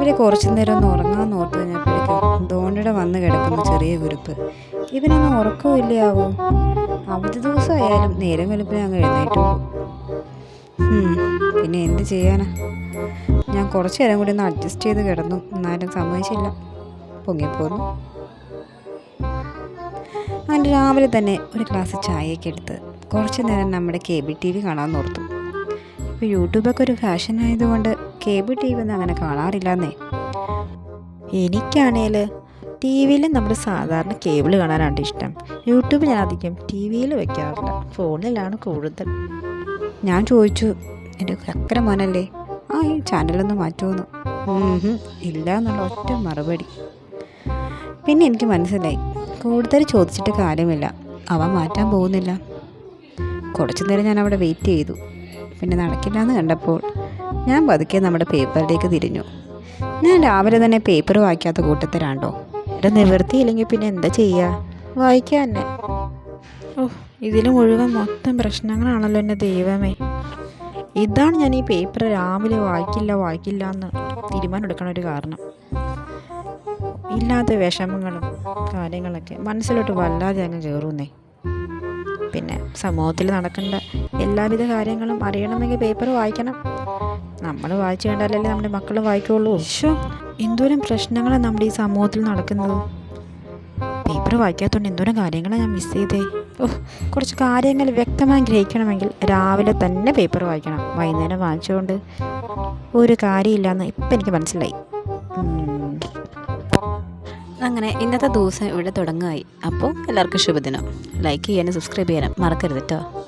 രാവിലെ കുറച്ചു നേരം ഒന്ന് ഉറങ്ങാമെന്ന് ഓർത്ത് കഴിഞ്ഞപ്പോഴേക്കും ധോണിയുടെ വന്ന് കിടക്കുന്ന ചെറിയ കുരുപ്പ്. ഇവനൊന്നും ഇല്ലയാവോ അവധി ദിവസമായാലും നേരം വെളുപ്പിനെ അങ്ങ് എഴുന്നേറ്റു പിന്നെ എന്ത് ചെയ്യാനാ? ഞാൻ കുറച്ച് നേരം കൂടി ഒന്ന് അഡ്ജസ്റ്റ് ചെയ്ത് കിടന്നു. എന്നാലും സമ്മതിച്ചില്ല. പൊങ്ങിപ്പോന്നു അങ്ങനെ രാവിലെ തന്നെ ഒരു ഗ്ലാസ് ചായയൊക്കെ എടുത്ത് കുറച്ച് നേരം നമ്മുടെ കേബിൾ ടി വി കാണാൻ ഓർത്തു. ഇപ്പോൾ യൂട്യൂബൊക്കെ ഒരു ഫാഷൻ ആയതുകൊണ്ട് കേബിൾ ടി വി ഒന്നും അങ്ങനെ കാണാറില്ലെന്നേ. എനിക്കാണേൽ ടി വിയിൽ നമ്മൾ സാധാരണ കേബിൾ കാണാനാണ് ഇഷ്ടം. യൂട്യൂബ് ഞാൻ അധികം ടി വിയിൽ വെക്കാറില്ല. ഫോണിലാണ് കൂടുതൽ. ഞാൻ ചോദിച്ചു എന്റെ ചക്കര മോനല്ലേ? ആ ഈ ചാനലൊന്ന് മാറ്റുമെന്ന് ഇല്ല എന്നുള്ള ഒറ്റ മറുപടി. പിന്നെ എനിക്ക് മനസ്സിലായി കൂടുതൽ ചോദിച്ചിട്ട് കാര്യമില്ല. അവ മാറ്റാൻ പോകുന്നില്ല. കുറച്ചു നേരം ഞാൻ അവിടെ വെയിറ്റ് ചെയ്തു. പിന്നെ നടക്കില്ല എന്ന് കണ്ടപ്പോൾ ഞാൻ പതുക്കെ നമ്മുടെ പേപ്പറിലേക്ക് തിരിഞ്ഞു. ഞാൻ രാവിലെ തന്നെ പേപ്പർ വായിക്കാത്ത കൂട്ടത്തിലാണ്ടോ ഇവിടെ നിവൃത്തിയില്ലെങ്കിൽ പിന്നെ എന്താ ചെയ്യുക വായിക്കാൻ തന്നെ ഓ ഇതിൽ മുഴുവൻ മൊത്തം പ്രശ്നങ്ങളാണല്ലോ എന്റെ ദൈവമേ. ഇതാണ് ഞാൻ ഈ പേപ്പർ രാവിലെ വായിക്കില്ല വായിക്കില്ല എന്ന് തീരുമാനം എടുക്കണ ഒരു കാരണം. ഇല്ലാത്ത വിഷമങ്ങളും കാര്യങ്ങളൊക്കെ മനസ്സിലോട്ട് വല്ലാതെ അങ്ങ് കയറുന്നേ സമൂഹത്തിൽ നടക്കേണ്ട എല്ലാവിധ കാര്യങ്ങളും അറിയണമെങ്കിൽ പേപ്പർ വായിക്കണം. നമ്മൾ വായിച്ചു കണ്ടാലല്ലേ നമ്മുടെ മക്കൾ വായിക്കുള്ളൂ. ഷോ എന്തോരം പ്രശ്നങ്ങളാണ് നമ്മുടെ ഈ സമൂഹത്തിൽ നടക്കുന്നത്. പേപ്പർ വായിക്കാത്തതുകൊണ്ട് എന്തോരം കാര്യങ്ങളാണ് ഞാൻ മിസ് ചെയ്തേ. ഓ കുറച്ച് കാര്യങ്ങൾ വ്യക്തമായി ഗ്രഹിക്കണമെങ്കിൽ രാവിലെ തന്നെ പേപ്പർ വായിക്കണം. വൈകുന്നേരം വായിച്ചുകൊണ്ട് ഒരു കാര്യമില്ലെന്ന് ഇപ്പം എനിക്ക് മനസ്സിലായി. അങ്ങനെ ഇന്നത്തെ ദിവസം ഇവിടെ തുടങ്ങുകയായി. അപ്പോൾ എല്ലാവർക്കും ശുഭദിനം. ലൈക്ക് ചെയ്യാനും സബ്സ്ക്രൈബ് ചെയ്യാനും മറക്കരുത് കേട്ടോ